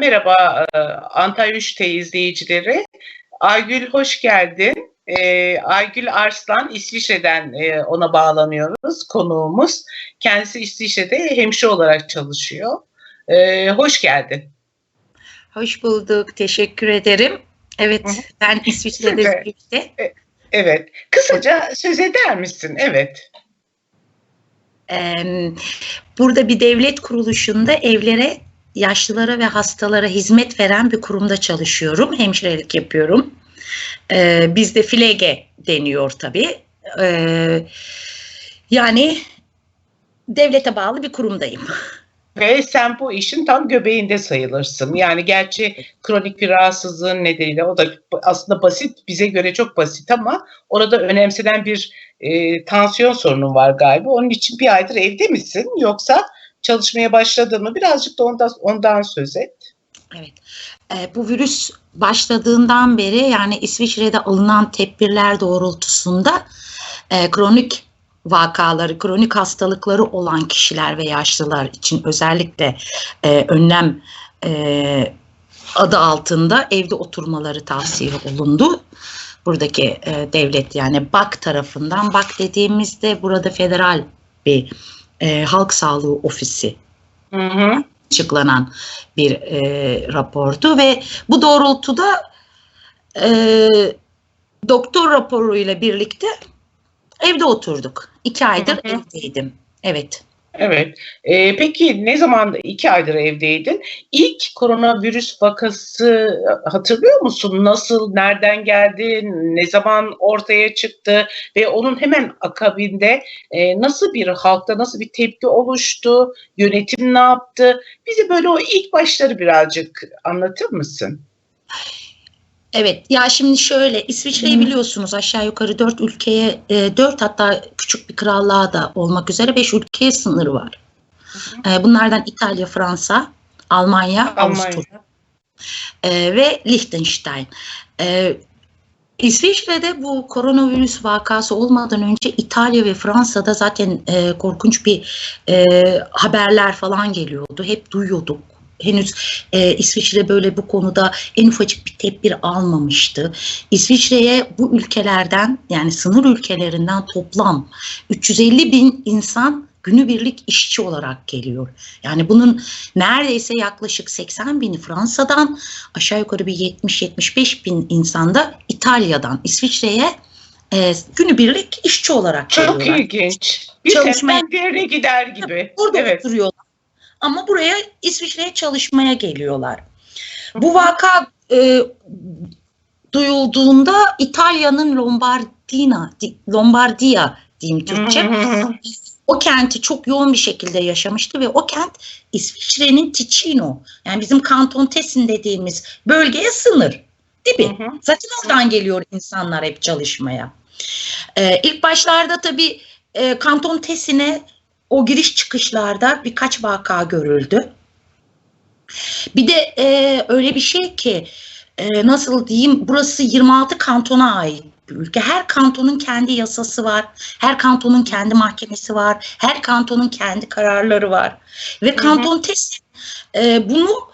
Merhaba e, Antalya 3T izleyicileri. Aygül hoş geldin. E, Aygül Arslan İsviçre'den e, ona bağlanıyoruz konuğumuz. Kendisi İsviçre'de hemşire olarak çalışıyor. Hoş geldin. Hoş bulduk. Teşekkür ederim. Evet, ben İsviçre'de birlikte. Evet. Kısaca söz eder misin? Evet. Burada bir devlet kuruluşunda evlere yaşlılara ve hastalara hizmet veren bir kurumda çalışıyorum. Hemşirelik yapıyorum. Ee, bizde filege deniyor tabii. Ee, yani devlete bağlı bir kurumdayım. Ve sen bu işin tam göbeğinde sayılırsın. Yani gerçi kronik bir rahatsızlığın nedeniyle o da aslında basit, bize göre çok basit ama orada önemsenen bir e, tansiyon sorunu var galiba. Onun için bir aydır evde misin yoksa çalışmaya başladın mı? Birazcık da ondan, ondan söz et. Evet. E, bu virüs başladığından beri yani İsviçre'de alınan tedbirler doğrultusunda e, kronik vakaları, kronik hastalıkları olan kişiler ve yaşlılar için özellikle e, önlem e, adı altında evde oturmaları tavsiye olundu. Buradaki e, devlet yani BAK tarafından, BAK dediğimizde burada federal bir e, Halk Sağlığı Ofisi hı hı. açıklanan bir e, rapordu ve bu doğrultuda e, doktor raporuyla birlikte evde oturduk. İki aydır hı hı. evdeydim. Evet. Evet. Ee, peki ne zaman iki aydır evdeydin? İlk koronavirüs vakası hatırlıyor musun? Nasıl, nereden geldi, ne zaman ortaya çıktı ve onun hemen akabinde e, nasıl bir halkta nasıl bir tepki oluştu? Yönetim ne yaptı? Bize böyle o ilk başları birazcık anlatır mısın? Evet ya şimdi şöyle İsviçre'yi biliyorsunuz aşağı yukarı dört ülkeye e, dört hatta küçük bir krallığa da olmak üzere beş ülkeye sınırı var. E, bunlardan İtalya, Fransa, Almanya, Almanya. Avusturya e, ve Liechtenstein. E, İsviçre'de bu koronavirüs vakası olmadan önce İtalya ve Fransa'da zaten e, korkunç bir e, haberler falan geliyordu. Hep duyuyorduk henüz e, İsviçre böyle bu konuda en ufacık bir tedbir almamıştı. İsviçre'ye bu ülkelerden yani sınır ülkelerinden toplam 350 bin insan günübirlik işçi olarak geliyor. Yani bunun neredeyse yaklaşık 80 bini Fransa'dan aşağı yukarı bir 70-75 bin insanda İtalya'dan İsviçre'ye e, günübirlik işçi olarak Çok geliyorlar. Çok ilginç. Bir Çalışmaya, bir yere gider gibi. Burada evet. oturuyorlar ama buraya İsviçre'ye çalışmaya geliyorlar. Bu vaka e, duyulduğunda İtalya'nın Lombardina, Lombardia diyeyim Türkçe. o kenti çok yoğun bir şekilde yaşamıştı ve o kent İsviçre'nin Ticino yani bizim Kanton Tessin dediğimiz bölgeye sınır. Değil mi? Zaten oradan geliyor insanlar hep çalışmaya. Ee, ilk başlarda tabii e, Kanton Tessin'e o giriş çıkışlarda birkaç vaka görüldü. Bir de e, öyle bir şey ki e, nasıl diyeyim burası 26 kantona ait bir ülke. Her kantonun kendi yasası var. Her kantonun kendi mahkemesi var. Her kantonun kendi kararları var. Ve kanton test e, bunu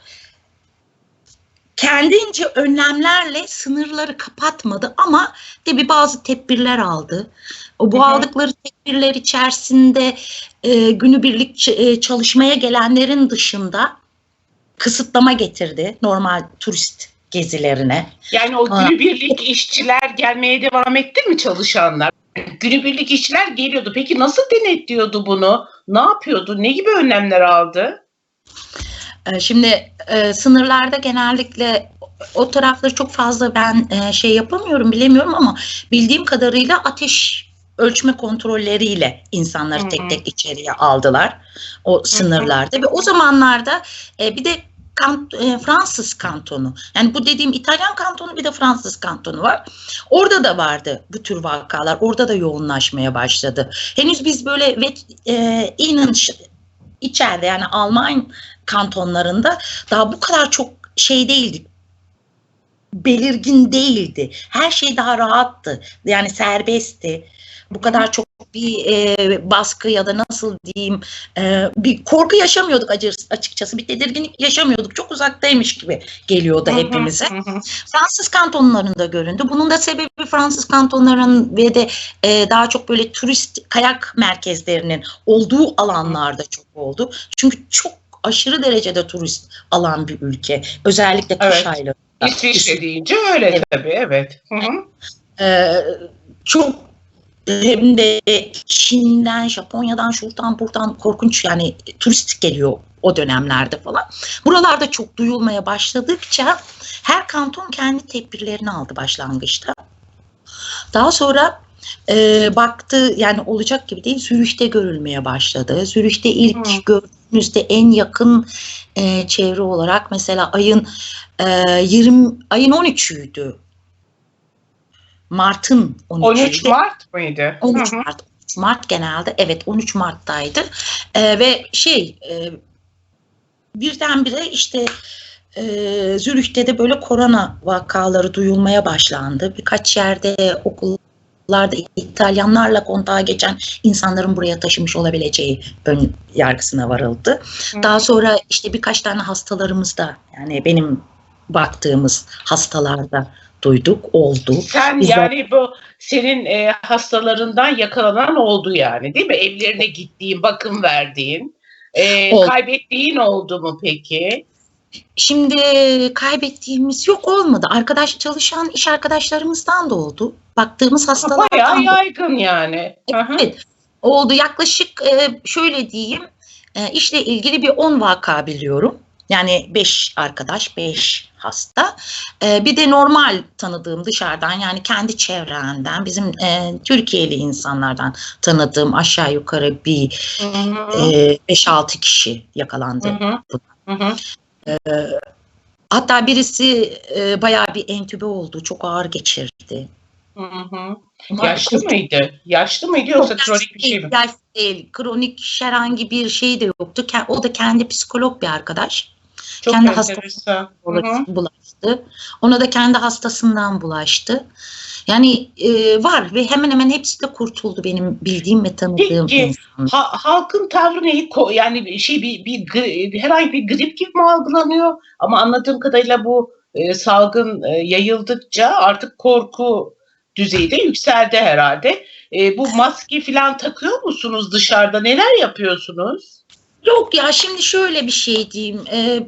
kendince önlemlerle sınırları kapatmadı ama tabi bazı tedbirler aldı. O bu Hı-hı. aldıkları tedbirler içerisinde e, günübirlik e, çalışmaya gelenlerin dışında kısıtlama getirdi normal turist gezilerine. Yani o günübirlik işçiler gelmeye devam etti mi çalışanlar? Günübirlik işçiler geliyordu. Peki nasıl denetliyordu bunu? Ne yapıyordu? Ne gibi önlemler aldı? Ee, şimdi e, sınırlarda genellikle o tarafları çok fazla ben e, şey yapamıyorum bilemiyorum ama bildiğim kadarıyla ateş ölçme kontrolleriyle insanları Hı-hı. tek tek içeriye aldılar o sınırlarda Hı-hı. ve o zamanlarda e, bir de kant, e, Fransız kantonu. Yani bu dediğim İtalyan kantonu bir de Fransız kantonu var. Orada da vardı bu tür vakalar. Orada da yoğunlaşmaya başladı. Henüz biz böyle ve e, inin içeride yani Alman kantonlarında daha bu kadar çok şey değildik belirgin değildi. Her şey daha rahattı. Yani serbestti. Bu kadar çok bir e, baskı ya da nasıl diyeyim e, bir korku yaşamıyorduk açıkçası. Bir tedirginlik yaşamıyorduk. Çok uzaktaymış gibi geliyordu hepimize. Fransız kantonlarında göründü. Bunun da sebebi Fransız kantonlarının ve de e, daha çok böyle turist kayak merkezlerinin olduğu alanlarda çok oldu. Çünkü çok aşırı derecede turist alan bir ülke. Özellikle kış Evet. ayları. İsviçre deyince öyle Evet. tabii evet. Hı hı. Ee, çok hem de Çin'den, Japonya'dan, şuradan buradan korkunç yani turist geliyor o dönemlerde falan. Buralarda çok duyulmaya başladıkça her kanton kendi tedbirlerini aldı başlangıçta. Daha sonra e, baktı yani olacak gibi değil Zürih'te görülmeye başladı. Zürih'te ilk Hı. gördüğünüzde en yakın e, çevre olarak mesela ayın e, 20 ayın 13'üydü. Mart'ın 13'üydü. 13 Mart mıydı? 13 Hı hı. Mart. 13 Mart genelde evet 13 Mart'taydı Ee, ve şey e, birdenbire işte e, Zürih'te de böyle korona vakaları duyulmaya başlandı. Birkaç yerde okullarda İtalyanlarla kontağa geçen insanların buraya taşımış olabileceği ön yargısına varıldı. Hı. Daha sonra işte birkaç tane hastalarımız da yani benim baktığımız hastalarda duyduk oldu. Sen Biz yani bu senin e, hastalarından yakalanan oldu yani değil mi? Evlerine gittiğin, bakım verdiğin, e, Oldu. kaybettiğin oldu mu peki? Şimdi kaybettiğimiz yok olmadı. Arkadaş çalışan iş arkadaşlarımızdan da oldu. Baktığımız hastalardan Bayağı da yaygın yani. Hı hı. Evet, oldu. Yaklaşık e, şöyle diyeyim, e, işle ilgili bir 10 vaka biliyorum. Yani 5 arkadaş, 5 hasta. E, bir de normal tanıdığım dışarıdan yani kendi çevremden, bizim e, Türkiye'li insanlardan tanıdığım aşağı yukarı bir Hı hı. e, 5-6 kişi yakalandı. Hı hı. Hı hı. Hatta birisi e, bayağı bir entübe oldu, çok ağır geçirdi. Hı hı. Yaşlı çok- mıydı? Yaşlı mıydı yoksa Yok, kronik bir şey mi? Yaş değil, kronik herhangi bir şey de yoktu. O da kendi psikolog bir arkadaş. Çok kendi hastası- enteresan. Hı hı. Bulaş- bulaştı. Ona da kendi hastasından bulaştı. Yani e, var ve hemen hemen hepsi de kurtuldu benim bildiğim ve tanıdığım Peki, insanlar. Ha- halkın tavrı ne? Yani bir şey bir, bir gri- herhangi bir grip gibi mi algılanıyor? Ama anladığım kadarıyla bu e, salgın e, yayıldıkça artık korku düzeyi de yükseldi herhalde. E, bu maske falan takıyor musunuz dışarıda? Neler yapıyorsunuz? Yok ya şimdi şöyle bir şey diyeyim. E,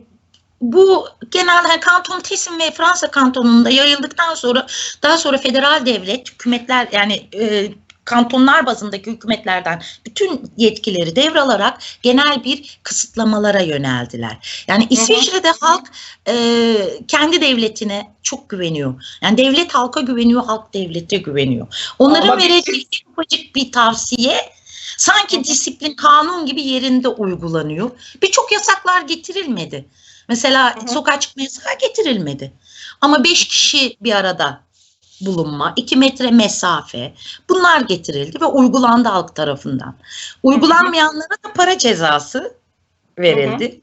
bu genelde kanton Tesin ve Fransa kantonunda yayıldıktan sonra daha sonra federal devlet hükümetler yani e, kantonlar bazındaki hükümetlerden bütün yetkileri devralarak genel bir kısıtlamalara yöneldiler. Yani İsviçre'de halk e, kendi devletine çok güveniyor. Yani devlet halka güveniyor, halk devlete güveniyor. Onların Ama vereceği ufacık bir tavsiye sanki disiplin kanun gibi yerinde uygulanıyor. Birçok yasaklar getirilmedi. Mesela Hı hı. sokağa çıkma yasağı getirilmedi. Ama beş kişi bir arada bulunma, iki metre mesafe bunlar getirildi ve uygulandı halk tarafından. Uygulanmayanlara da para cezası verildi.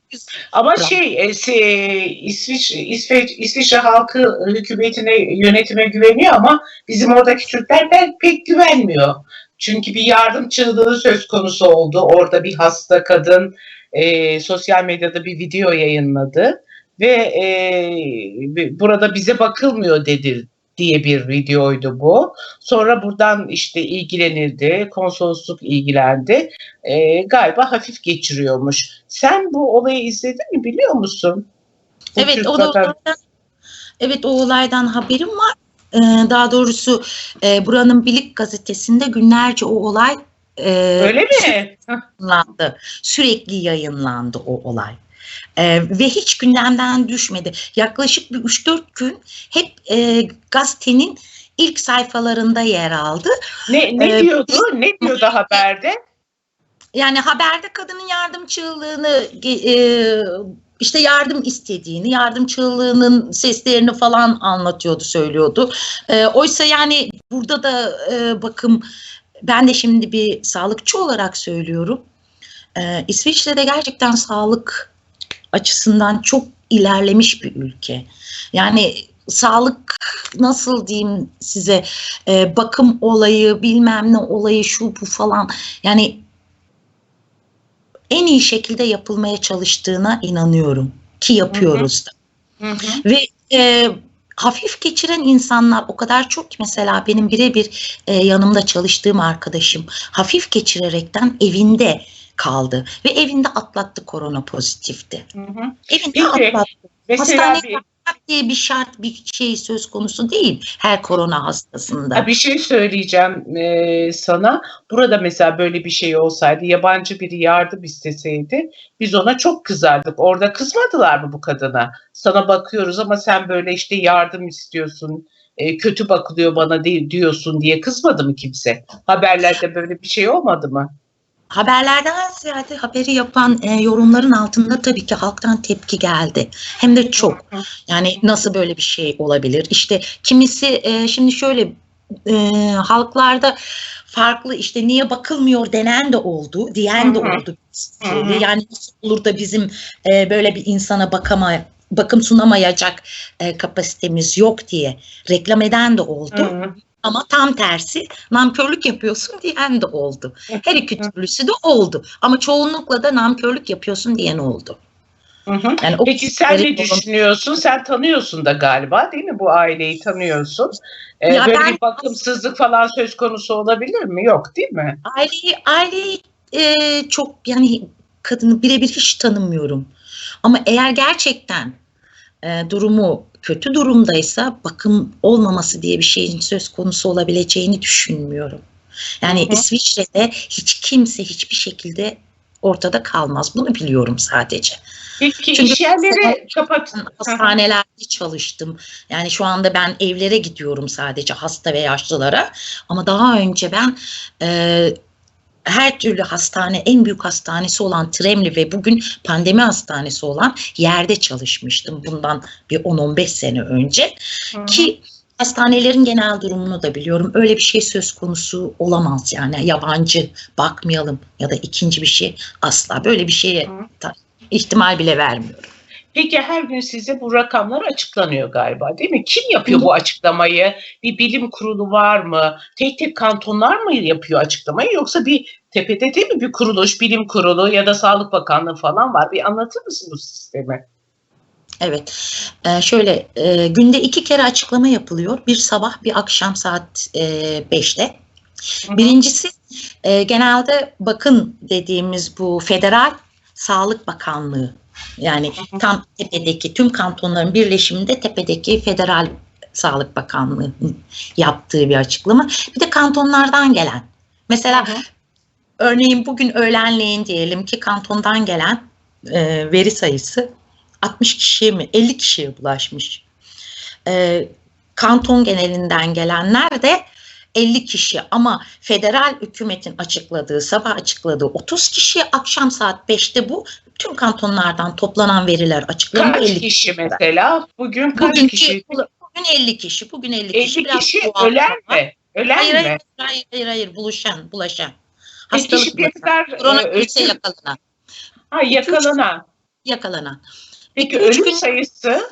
Ama Bravo. şey e, se- İsviçre, İsveç, İsviçre halkı hükümetine, yönetime güveniyor ama bizim oradaki Türkler pek, pek güvenmiyor. Çünkü bir yardım çığlığı söz konusu oldu. Orada bir hasta kadın e, sosyal medyada bir video yayınladı ve e, burada bize bakılmıyor dedi diye bir videoydu bu. Sonra buradan işte ilgilenildi, konsolosluk ilgilendi. E, galiba hafif geçiriyormuş. Sen bu olayı izledin mi biliyor musun? Bu Evet o da olaydan, evet o olaydan haberim var. Ee, daha doğrusu e, buranın Bilik gazetesinde günlerce o olay e, Öyle mi? Hah, yayınlandı. Sürekli yayınlandı o olay. Ee, ve hiç gündemden düşmedi. Yaklaşık bir 3-4 gün hep e, gazetenin ilk sayfalarında yer aldı. Ne, ne Ee, diyordu? Ne diyordu haberde? Yani haberde kadının yardım çığlığını e, işte yardım istediğini, yardım çığlığının seslerini falan anlatıyordu, söylüyordu. E, oysa yani burada da e, bakım ben de şimdi bir sağlıkçı olarak söylüyorum. E, İsviçre'de gerçekten sağlık açısından çok ilerlemiş bir ülke. Yani sağlık nasıl diyeyim size e, bakım olayı bilmem ne olayı şu bu falan yani en iyi şekilde yapılmaya çalıştığına inanıyorum ki yapıyoruz da. Hı hı. Ve e, hafif geçiren insanlar o kadar çok ki mesela benim birebir e, yanımda çalıştığım arkadaşım hafif geçirerekten evinde kaldı ve evinde atlattı korona pozitifti. Hı hı. Evinde Peki, atlattı. Mesela Hastaneye bir, diye bir şart bir şey söz konusu değil her korona hastasında. Ha, bir şey söyleyeceğim e, sana. Burada mesela böyle bir şey olsaydı, yabancı biri yardım isteseydi, biz ona çok kızardık. Orada kızmadılar mı bu kadına? Sana bakıyoruz ama sen böyle işte yardım istiyorsun, e, kötü bakılıyor bana di- diyorsun diye kızmadı mı kimse? Haberlerde böyle bir şey olmadı mı? Haberlerden ziyade haberi yapan e, yorumların altında tabii ki halktan tepki geldi. Hem de çok. Yani nasıl böyle bir şey olabilir? İşte kimisi e, şimdi şöyle e, halklarda farklı işte niye bakılmıyor denen de oldu, diyen de oldu. Yani olur da bizim e, böyle bir insana bakama bakım sunamayacak e, kapasitemiz yok diye reklam eden de oldu. Hı hı. Ama tam tersi nankörlük yapıyorsun diyen de oldu. Her iki türlüsü de oldu. Ama çoğunlukla da nankörlük yapıyorsun diyen oldu. Hı hı. Yani Peki sen ne düşünüyorsun? Sen tanıyorsun da galiba değil mi? Bu aileyi tanıyorsun. Ee, Ya böyle ben- bir bakımsızlık falan söz konusu olabilir mi? Yok değil mi? Aileyi, aileyi e, çok yani kadını birebir hiç tanımıyorum. Ama eğer gerçekten e, durumu kötü durumdaysa bakım olmaması diye bir şeyin söz konusu olabileceğini düşünmüyorum. Yani Hı hı. İsviçre'de hiç kimse hiçbir şekilde ortada kalmaz. Bunu biliyorum sadece. Peki Çünkü iş yerleri mesela- kapat. Hastanelerde çalıştım. Yani şu anda ben evlere gidiyorum sadece hasta ve yaşlılara. Ama daha önce ben e, her türlü hastane, en büyük hastanesi olan Tremli ve bugün pandemi hastanesi olan yerde çalışmıştım. Bundan bir 10-15 sene önce. Hı hı. Ki hastanelerin genel durumunu da biliyorum. Öyle bir şey söz konusu olamaz yani. Yabancı bakmayalım ya da ikinci bir şey asla. Böyle bir şeye ihtimal bile vermiyorum. Peki her gün size bu rakamlar açıklanıyor galiba değil mi? Kim yapıyor bu açıklamayı? Bir bilim kurulu var mı? Tek tek kantonlar mı yapıyor açıklamayı yoksa bir tepede değil mi bir kuruluş, bilim kurulu ya da Sağlık Bakanlığı falan var? Bir anlatır mısın bu sistemi? Evet. Ee, şöyle e, günde iki kere açıklama yapılıyor. Bir sabah bir akşam saat e, 5'te. Hı hı. Birincisi e, genelde bakın dediğimiz bu federal sağlık bakanlığı yani tam tepedeki tüm kantonların birleşiminde tepedeki federal sağlık bakanlığı yaptığı bir açıklama. Bir de kantonlardan gelen. Mesela Hı hı. örneğin bugün öğlenleyin diyelim ki kantondan gelen e, veri sayısı 60 kişiye mi 50 kişiye bulaşmış. E, kanton genelinden gelenler de 50 kişi ama federal hükümetin açıkladığı, sabah açıkladığı 30 kişi, akşam saat 5'te bu tüm kantonlardan toplanan veriler açıklanıyor. Kaç 50 kişi mesela? Bugün kaç Bugünkü, kişi? bugün 50 kişi, bugün 50 50 kişi. Biraz kişi bu ölen mi? Ölen Hayır, mi? hayır, hayır, hayır, hayır, bulaşan, bulaşan. Peki Hastalık bulaşan. kadar Koronavirüse e, ölüm, yakalanan, ha, yakalanan. yakalanan. Peki İki, ölüm gün- sayısı?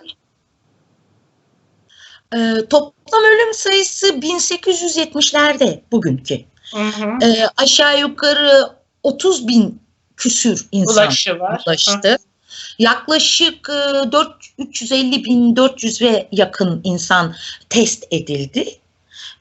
Ee, toplam ölüm sayısı 1870'lerde bugünkü. Hı hı. Ee, aşağı yukarı 30 bin küsür insan Bulaşı var. ulaştı. Yaklaşık e, 4 350 bin 400 ve yakın insan test edildi.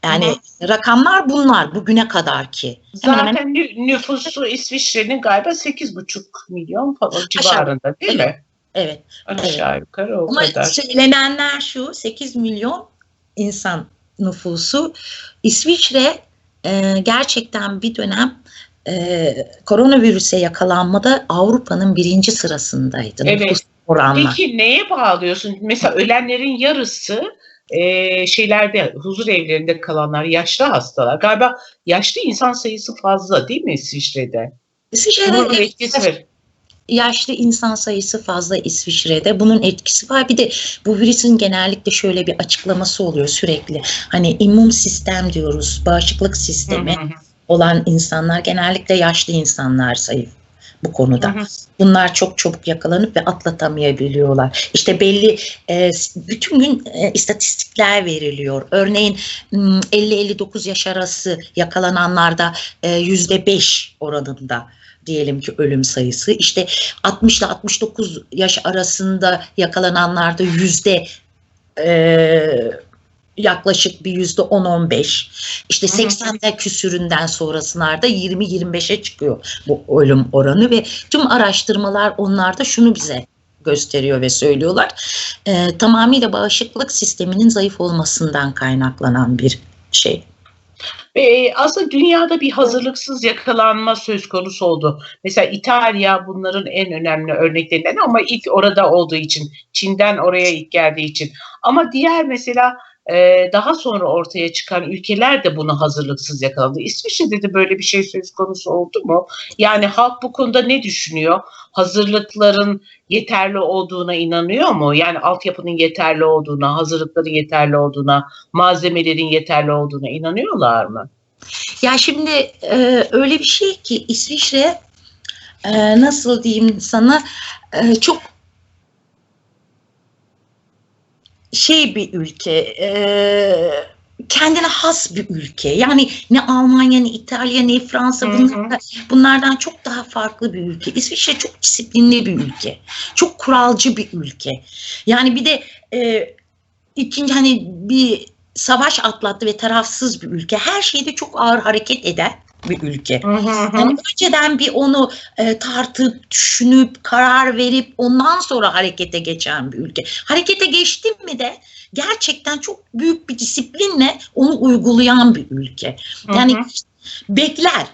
Yani rakamlar bunlar bugüne kadar ki. Hemen Zaten hemen nü- nüfusu İsviçre'nin galiba 8,5 milyon falan civarında değil mi? evet. Aşağı yukarı o Ama kadar. söylenenler şu 8 milyon insan nüfusu. İsviçre e, gerçekten bir dönem e, koronavirüse yakalanmada Avrupa'nın birinci sırasındaydı. Evet. Oranla. Peki neye bağlıyorsun? Mesela ölenlerin yarısı e, şeylerde huzur evlerinde kalanlar yaşlı hastalar. Galiba yaşlı insan sayısı fazla değil mi İsviçre'de? İsviçre'de etkisi yaşlı insan sayısı fazla İsviçre'de. Bunun etkisi var. Bir de bu virüsün genellikle şöyle bir açıklaması oluyor sürekli. Hani immün sistem diyoruz, bağışıklık sistemi Hı hı. Olan insanlar genellikle yaşlı insanlar sayı bu konuda. Hı hı. Bunlar çok çabuk yakalanıp ve atlatamayabiliyorlar. İşte belli e, bütün gün e, istatistikler veriliyor. Örneğin m, 50-59 yaş arası yakalananlarda e, yüzde beş oranında diyelim ki ölüm sayısı. İşte 60 ile 69 yaş arasında yakalananlarda yüzde e, yaklaşık bir yüzde 10-15 işte Hı hı. 80'de küsüründen sonrasılarda 20-25'e çıkıyor bu ölüm oranı ve tüm araştırmalar onlarda şunu bize gösteriyor ve söylüyorlar. Ee, tamamıyla bağışıklık sisteminin zayıf olmasından kaynaklanan bir şey. Ve aslında dünyada bir hazırlıksız yakalanma söz konusu oldu. Mesela İtalya bunların en önemli örneklerinden ama ilk orada olduğu için, Çin'den oraya ilk geldiği için. Ama diğer mesela e, daha sonra ortaya çıkan ülkeler de bunu hazırlıksız yakaladı. İsviçre'de de böyle bir şey söz konusu oldu mu? Yani halk bu konuda ne düşünüyor? Hazırlıkların yeterli olduğuna inanıyor mu? Yani altyapının yeterli olduğuna, hazırlıkların yeterli olduğuna, malzemelerin yeterli olduğuna inanıyorlar mı? Ya şimdi e, öyle bir şey ki İsviçre e, nasıl diyeyim sana e, çok şey bir ülke e, kendine has bir ülke. Yani ne Almanya ne İtalya ne Fransa bunlar, bunlardan çok daha farklı bir ülke. İsviçre çok disiplinli bir ülke çok kuralcı bir ülke. Yani bir de e, ikinci hani bir savaş atlattı ve tarafsız bir ülke. Her şeyde çok ağır hareket eden bir ülke. Yani önceden bir onu e, tartıp, düşünüp, karar verip ondan sonra harekete geçen bir ülke. Harekete geçtim mi de gerçekten çok büyük bir disiplinle onu uygulayan bir ülke. Yani Hı hı. bekler.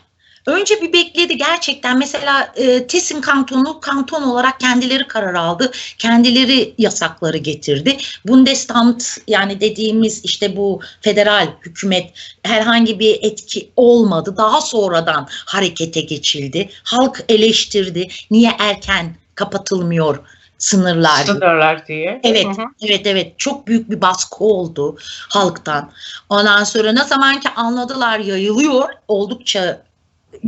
Önce bir bekledi gerçekten mesela e, Tessin kantonu kanton olarak kendileri karar aldı. Kendileri yasakları getirdi. Bundesamt yani dediğimiz işte bu federal hükümet herhangi bir etki olmadı. Daha sonradan harekete geçildi. Halk eleştirdi. Niye erken kapatılmıyor sınırlar? Sınırlar diye. Evet, Hı hı. evet, evet. Çok büyük bir baskı oldu halktan. Ondan sonra ne zaman ki anladılar yayılıyor, oldukça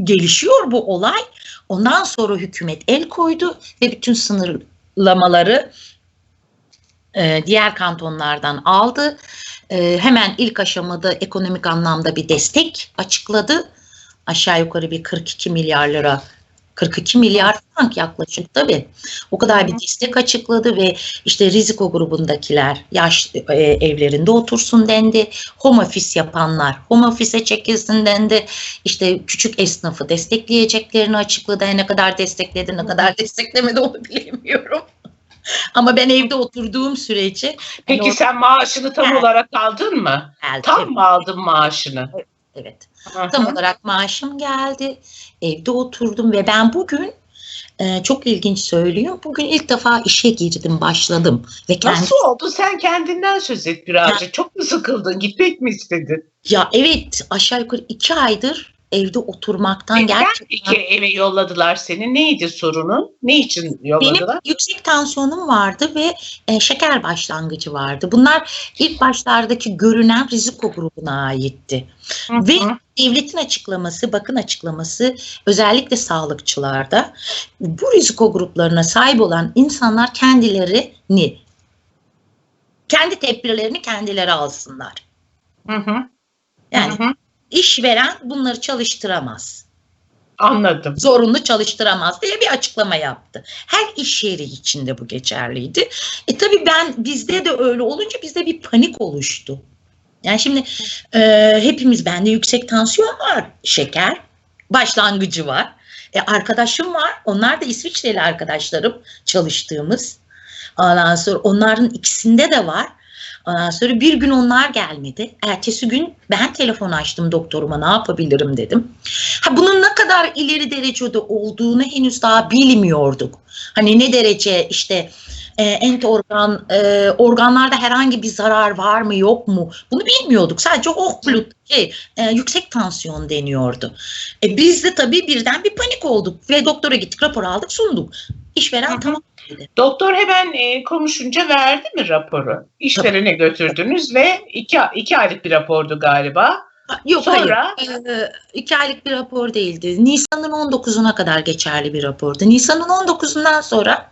gelişiyor bu olay. Ondan sonra hükümet el koydu ve bütün sınırlamaları e, diğer kantonlardan aldı. E, hemen ilk aşamada ekonomik anlamda bir destek açıkladı. Aşağı yukarı bir 42 milyar lira 42 milyar frank yaklaşık tabii. O kadar bir destek açıkladı ve işte riziko grubundakiler yaş e, evlerinde otursun dendi. Home office yapanlar home office'e çekilsin dendi. İşte küçük esnafı destekleyeceklerini açıkladı. Ne kadar destekledi ne kadar desteklemedi onu bilemiyorum. Ama ben evde oturduğum sürece Peki hani sen maaşını tam Evet. olarak aldın mı? geldi. Tam mı aldın maaşını? Evet. Hı. Tam olarak maaşım geldi. Evde oturdum ve ben bugün e, çok ilginç söylüyorum. Bugün ilk defa işe girdim, başladım ve kendi Nasıl oldu? Sen kendinden söz et birazcık. Çok mu sıkıldın? Gitmek mi istedin? ya evet aşağı yukarı iki aydır evde oturmaktan Neden gerçekten iki eve yolladılar seni? Neydi sorunun? Ne için benim yolladılar? yüksek tansiyonum vardı ve e, şeker başlangıcı vardı. Bunlar ilk başlardaki görünen riziko grubuna aitti. Hı Ve hı. devletin açıklaması, bakın açıklaması özellikle sağlıkçılarda bu riziko gruplarına sahip olan insanlar kendilerini kendi tedbirlerini kendileri alsınlar. Hı hı. Yani Hı hı. İşveren bunları çalıştıramaz. Anladım. Zorunlu çalıştıramaz diye bir açıklama yaptı. Her iş yeri içinde bu geçerliydi. E tabii ben bizde de öyle olunca bizde bir panik oluştu. Yani şimdi e, hepimiz bende yüksek tansiyon var, şeker başlangıcı var. E, arkadaşım var. Onlar da İsviçreli arkadaşlarım çalıştığımız. Ondan sonra onların ikisinde de var. Ondan sonra bir gün onlar gelmedi. Ertesi gün ben telefon açtım doktoruma ne yapabilirim dedim. Ha, bunun ne kadar ileri derecede olduğunu henüz daha bilmiyorduk. Hani ne derece işte e, ent organ e, organlarda herhangi bir zarar var mı yok mu bunu bilmiyorduk. Sadece Hochblut şey, e, yüksek tansiyon deniyordu. E, biz de tabii birden bir panik olduk ve doktora gittik rapor aldık sunduk. İşveren Hı hı. tamam dedi. Doktor hemen e, konuşunca verdi mi raporu? İşverene götürdünüz ve iki, iki aylık bir rapordu galiba. Yok Sonra? hayır. Ee, iki aylık bir rapor değildi. Nisan'ın 19'una kadar geçerli bir rapordu. Nisan'ın 19'undan sonra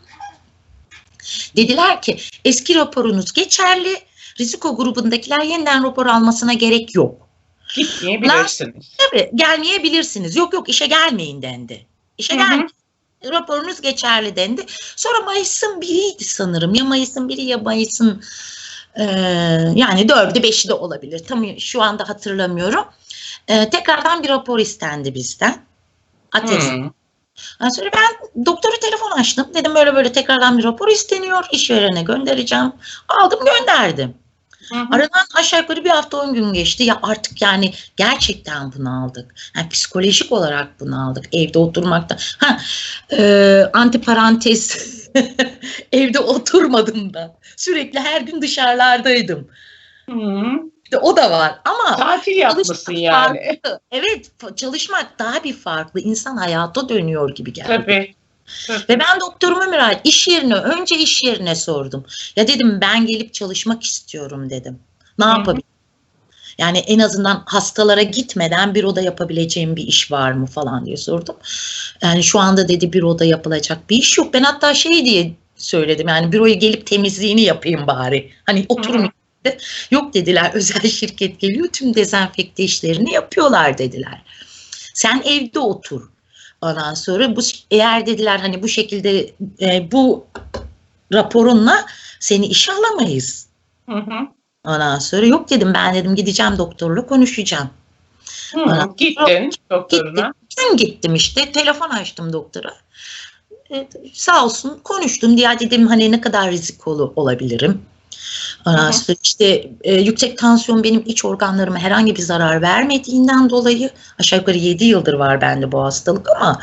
dediler ki eski raporunuz geçerli. Risiko grubundakiler yeniden rapor almasına gerek yok. Gitmeyebilirsiniz. Tabii gelmeyebilirsiniz. Yok yok işe gelmeyin dendi. İşe Hı hı. gelmeyin. Raporunuz geçerli dendi. Sonra Mayıs'ın biriydi sanırım. Ya Mayıs'ın biri ya Mayıs'ın e, yani dördü beşi de olabilir. Tam şu anda hatırlamıyorum. E, tekrardan bir rapor istendi bizden. Atest. Hmm. Sonra ben doktoru telefon açtım. Dedim böyle böyle tekrardan bir rapor isteniyor. İşverene göndereceğim. Aldım gönderdim. Hı hı. Aradan aşağı yukarı bir hafta on gün geçti. Ya artık yani gerçekten bunu aldık. Yani psikolojik olarak bunu aldık. Evde oturmakta. Ha, e, antiparantez evde oturmadım da. Sürekli her gün dışarılardaydım. Hı. İşte o da var ama Tatil yapmışsın yani. farklı. Evet çalışmak daha bir farklı. İnsan hayata dönüyor gibi geldi. Tabii. Ve ben doktoruma müracaat iş yerine önce iş yerine sordum. Ya dedim ben gelip çalışmak istiyorum dedim. Ne Hı yapabilirim? Yani en azından hastalara gitmeden bir oda yapabileceğim bir iş var mı falan diye sordum. Yani şu anda dedi bir oda yapılacak bir iş yok. Ben hatta şey diye söyledim yani büroya gelip temizliğini yapayım bari. Hani. Hı işte. Yok dediler özel şirket geliyor tüm dezenfekte işlerini yapıyorlar dediler. Sen evde otur. Ondan sonra bu eğer dediler hani bu şekilde e, bu raporunla seni işe alamayız. Hı hı. Ondan sonra yok dedim ben dedim gideceğim doktorla konuşacağım. Hı. Bana- Gittin doktoruna. Ben gittim işte telefon açtım doktora. E, sağ olsun konuştum diye dedim hani ne kadar rizikolu olabilirim. Hı. sonra işte e, yüksek tansiyon benim iç organlarıma herhangi bir zarar vermediğinden dolayı aşağı yukarı 7 yıldır var bende bu hastalık ama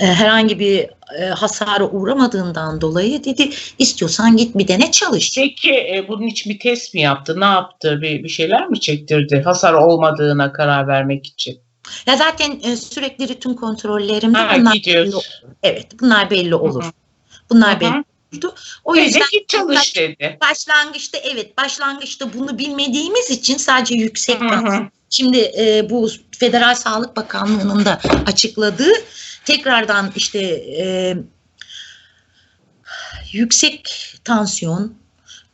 e, herhangi bir e, hasara uğramadığından dolayı dedi istiyorsan git bir dene çalış. Peki e, bunun için bir test mi yaptı? Ne yaptı? Bir, bir şeyler mi çektirdi? Hasar olmadığına karar vermek için. Ya zaten e, sürekli ritim kontrollerimde Ha, bunlar gidiyoruz. belli. Evet bunlar belli olur. Hı hı. Bunlar Hı hı. belli olurdu. O Dedi yüzden git çalış dedi. başlangıçta evet başlangıçta bunu bilmediğimiz için sadece yüksek Hı hı. tansiyon. Şimdi e, bu Federal Sağlık Bakanlığı'nın da açıkladığı tekrardan işte e, yüksek tansiyon,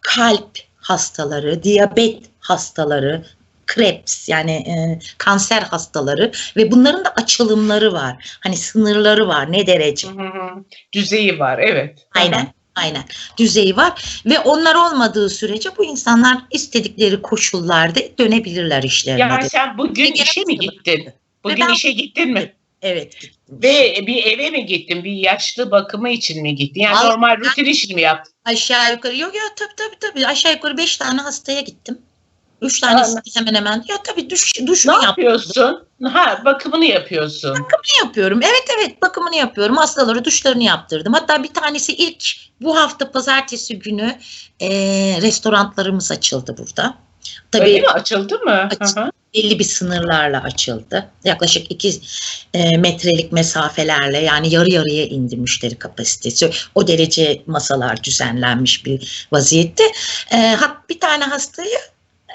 kalp hastaları, diyabet hastaları, Krebs yani e, kanser hastaları ve bunların da açılımları var. Hani sınırları var ne derece. Hı hı. Düzeyi var evet. Hı hı. Aynen. Düzeyi var ve onlar olmadığı sürece bu insanlar istedikleri koşullarda dönebilirler işlerine. De. sen bugün kere işe mi gittin? Bugün ben- işe gittin mi? Evet. gittim. Ve bir eve mi gittin? Bir yaşlı bakımı için mi gittin? Yani Al- normal rutin işini mi yaptın? Aşağı yukarı yok ya tabii tabii tabii aşağı yukarı beş tane hastaya gittim. Üç tanesi hemen hemen ya tabii duş, Ne duşunu yap, yapıyorsun? Ha bakımını yapıyorsun. yapıyorum. Evet evet bakımını yapıyorum. Hastalara duşlarını yaptırdım. Hatta bir tanesi ilk bu hafta pazartesi günü e, restoranlarımız açıldı burada. Tabii Öyle mi? Açıldı mı? Açıldı. Hı hı. belli bir sınırlarla açıldı. Yaklaşık 2 metrelik mesafelerle yani yarı yarıya indi müşteri kapasitesi. O derece masalar düzenlenmiş bir vaziyette. E, bir tane hastayı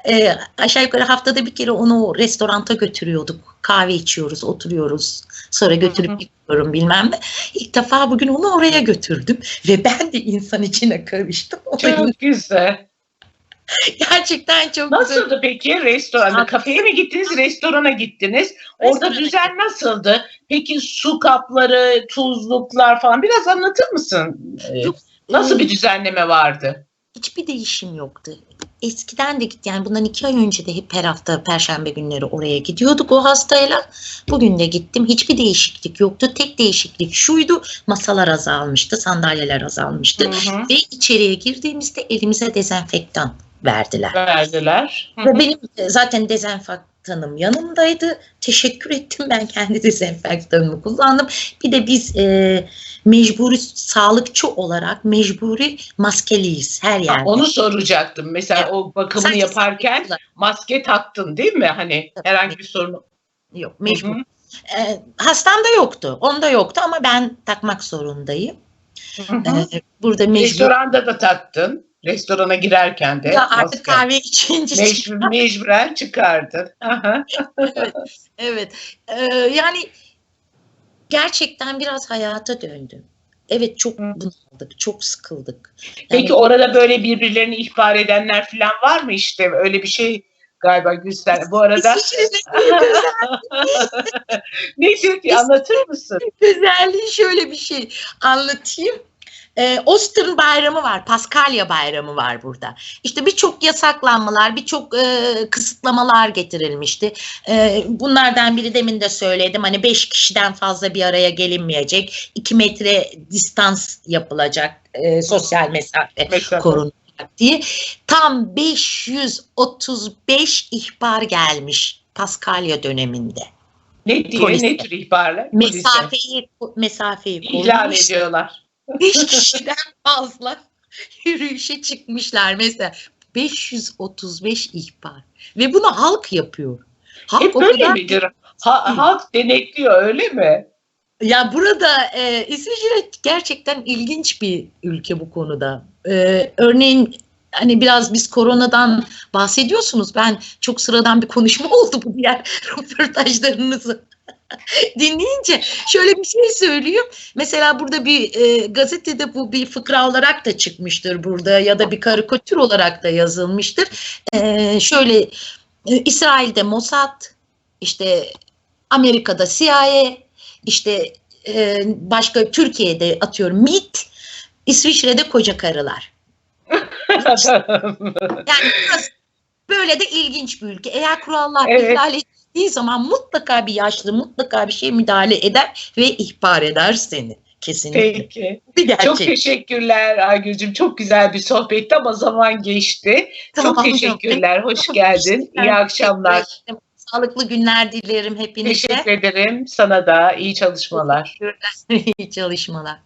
e, aşağı yukarı haftada bir kere onu restoranta götürüyorduk. Kahve içiyoruz, oturuyoruz. Sonra götürüp gidiyorum bilmem ne. İlk defa bugün onu oraya götürdüm. Ve ben de insan içine karıştım. Çok güzel. Gerçekten çok güzel. Nasıldı peki restoranda? Kafeye mi gittiniz, restorana gittiniz? Orada Restorana düzen nasıldı? Peki su kapları, tuzluklar falan biraz anlatır mısın? Ee, Yok, Nasıl bir düzenleme vardı? hiçbir değişim yoktu. Eskiden de gitti yani bundan iki ay önce de hep her hafta perşembe günleri oraya gidiyorduk o hastayla. Bugün de gittim hiçbir değişiklik yoktu. Tek değişiklik şuydu masalar azalmıştı sandalyeler azalmıştı. Hı hı. Ve içeriye girdiğimizde elimize dezenfektan verdiler. Verdiler. Hı hı. Ve benim e, zaten dezenfektanım yanımdaydı. Teşekkür ettim ben kendi dezenfektanımı kullandım. Bir de biz e, mecburi sağlıkçı olarak mecburi maskeliyiz her Ha, yerde. onu soracaktım. Mesela Evet. o bakımını Sadece yaparken maske taktın değil mi? Hani Tabii. herhangi bir sorun. yok mecbur. Hı hı. E, hastamda yoktu. Onda yoktu ama ben takmak zorundayım. Hı hı. E, burada mecbur. Restoranda da taktın. Restorana girerken de Ya artık maske. kahve içince Mecbur, mecburen çıkardın. Aha. Evet. Ee, yani gerçekten biraz hayata döndüm. Evet çok bunaldık, çok sıkıldık. Peki Yani- orada böyle birbirlerini ihbar edenler falan var mı işte öyle bir şey galiba Gülsen. Bu arada ne ki anlatır mısın? Özelliği şöyle bir şey anlatayım. Ee, Ostern bayramı var, Paskalya bayramı var burada. İşte birçok yasaklanmalar, birçok e, kısıtlamalar getirilmişti. E, bunlardan biri demin de söyledim. Hani beş kişiden fazla bir araya gelinmeyecek. iki metre distans yapılacak. e, sosyal mesafe Mesela. korunacak diye. Tam 535 ihbar gelmiş Paskalya döneminde. Ne diye ne tür ihbarlar? Polise. Mesafeyi mesafeyi korumuş. ediyorlar. Beş kişiden fazla yürüyüşe çıkmışlar mesela. 535 ihbar. Ve bunu halk yapıyor. Halk Hep böyle kadar- midir? Ha, halk denetliyor öyle mi? Ya burada e, İsviçre gerçekten ilginç bir ülke bu konuda. E, örneğin hani biraz biz koronadan bahsediyorsunuz. Ben çok sıradan bir konuşma oldu bu diğer röportajlarınızı dinleyince şöyle bir şey söyleyeyim. Mesela burada bir e, gazetede bu bir fıkra olarak da çıkmıştır burada ya da bir karikatür olarak da yazılmıştır. E, şöyle e, İsrail'de Mossad, işte Amerika'da CIA, işte e, başka Türkiye'de atıyorum MIT, İsviçre'de koca karılar. Yani böyle de ilginç bir ülke. Eğer kurallar Evet. ihlal edildiği zaman mutlaka bir yaşlı mutlaka bir şey müdahale eder ve ihbar eder seni. Kesinlikle. Peki. Bir gerçek. Çok teşekkürler Aygül'cüm. Çok güzel bir sohbetti ama zaman geçti. Tamam Çok hocam. teşekkürler. Hoş Çok geldin. İyi akşamlar. Sağlıklı günler dilerim hepinize. Teşekkür ederim. Sana da iyi çalışmalar. İyi çalışmalar.